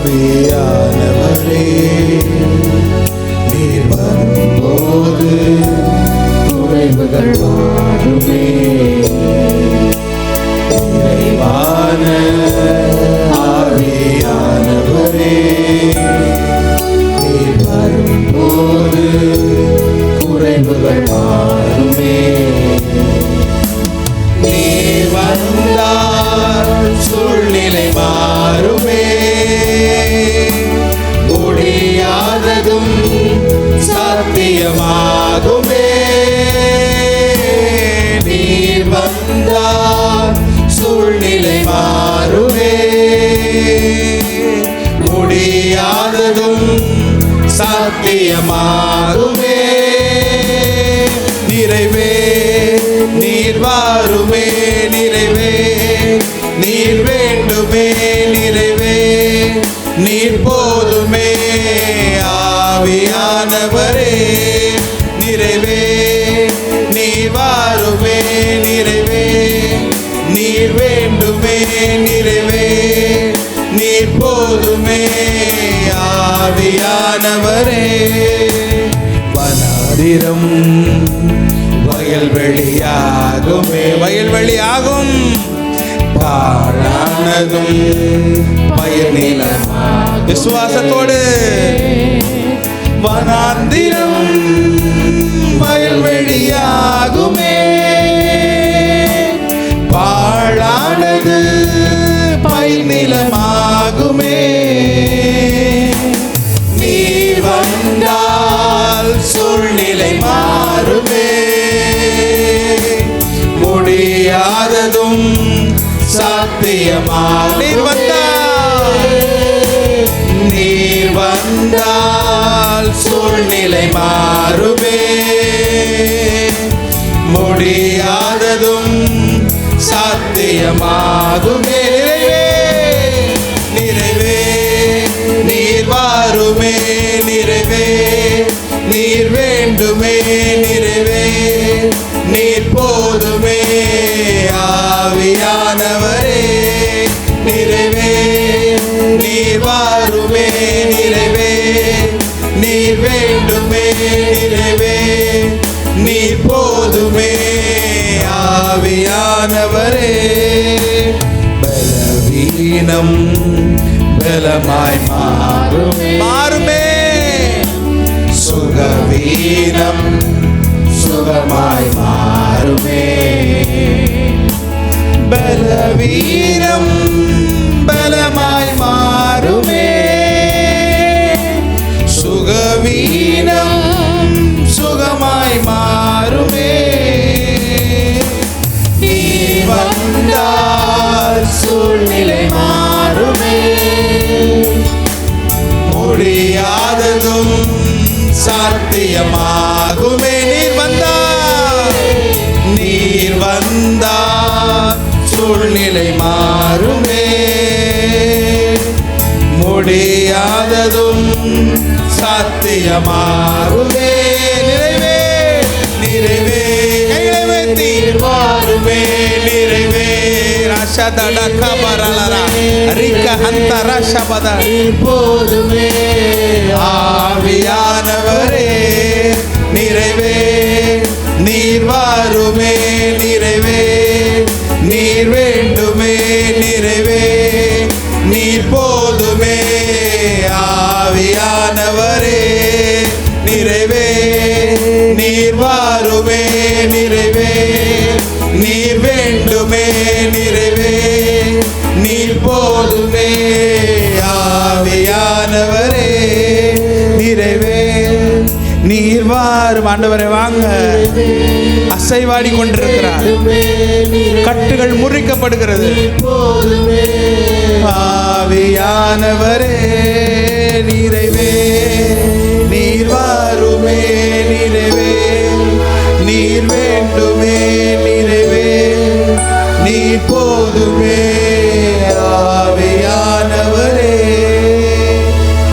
ஆவியானவரே நீர் வரும்போது குறைவுகள் மாறுமே நிறைவான ஆவியானவரே நீர் வரும்போது குறைவுகள் மாறுமே நீர் வந்தால் சூழ்நிலை மாறுமே. மாறுமே. முடியாததும் சாத்தியமாகுமே நிறைவே நீர் வாருமே நிறைவே. நீர் வேண்டுமே நிறைவே. நீர் போதுமே ஆவியானவரே. நிறைவே. நிறைவே நீர் போதுமே ஆவியானவரே. வனாதிரம் வயல்வெளியாகுமே வயல்வெளியாகும் பாழானதும் பயனிலமா விசுவாசத்தோடு. வனாந்திரம் முடியாததும் சாத்தியமா நீர் வந்தால். நீர் வந்தால் சூழ்நிலை மாறுமே. முடியாததும் சாத்தியமாகுமே. நிறைவே நீர் வாருமே நிறைவே நீர் வேண்டுமே நிறைவே நீர் போதுமே. ஆவியானவரே நிறைவே நீர் வாருமே நிறைவே நீர் வேண்டுமே நிறைவே நீர் போதுமே ஆவியானவரே. பலவீனம் பலமாய் மாறுமே. மாறுமே. சுகவீனம் சுகமாய் பலவீனம் பலமாய் மாறுமே. சுகவீனம் சுகமாய் மாறுமே. நீ வந்தால் சூழ்நிலை மாறுமே. முடியாததும் சாத்தியமாகுமே. முடியாததும் சாத்தியமாகுமே நிறைவே நிறைவே கைகளை நீர் வாருமே நிறைவே ரஷதட கபரலரா. ரிக்க ஹந்த ரஷபத போதுமே ஆவியானவரே நிறைவே நீர் வாருமே நிறைவே. நீர் வேண்டுமே நிறைவே. நீர் போதுமே ஆவியானவரே நிறைவே நீர் வாருமே நிறைவே. நீர் வேண்டுமே நிறைவே. நீர் போதுமே ஆவியானவரே நிறைவே. நீர் வாரும் ஆண்டவரை வாங்க. அசைவாடி கொண்டிருக்கிறார். கட்டுகள் முறிக்கப்படுகிறது. ஆவியானவரே நீர் வேண்டுமே நிறைவே நீர் போதுமே.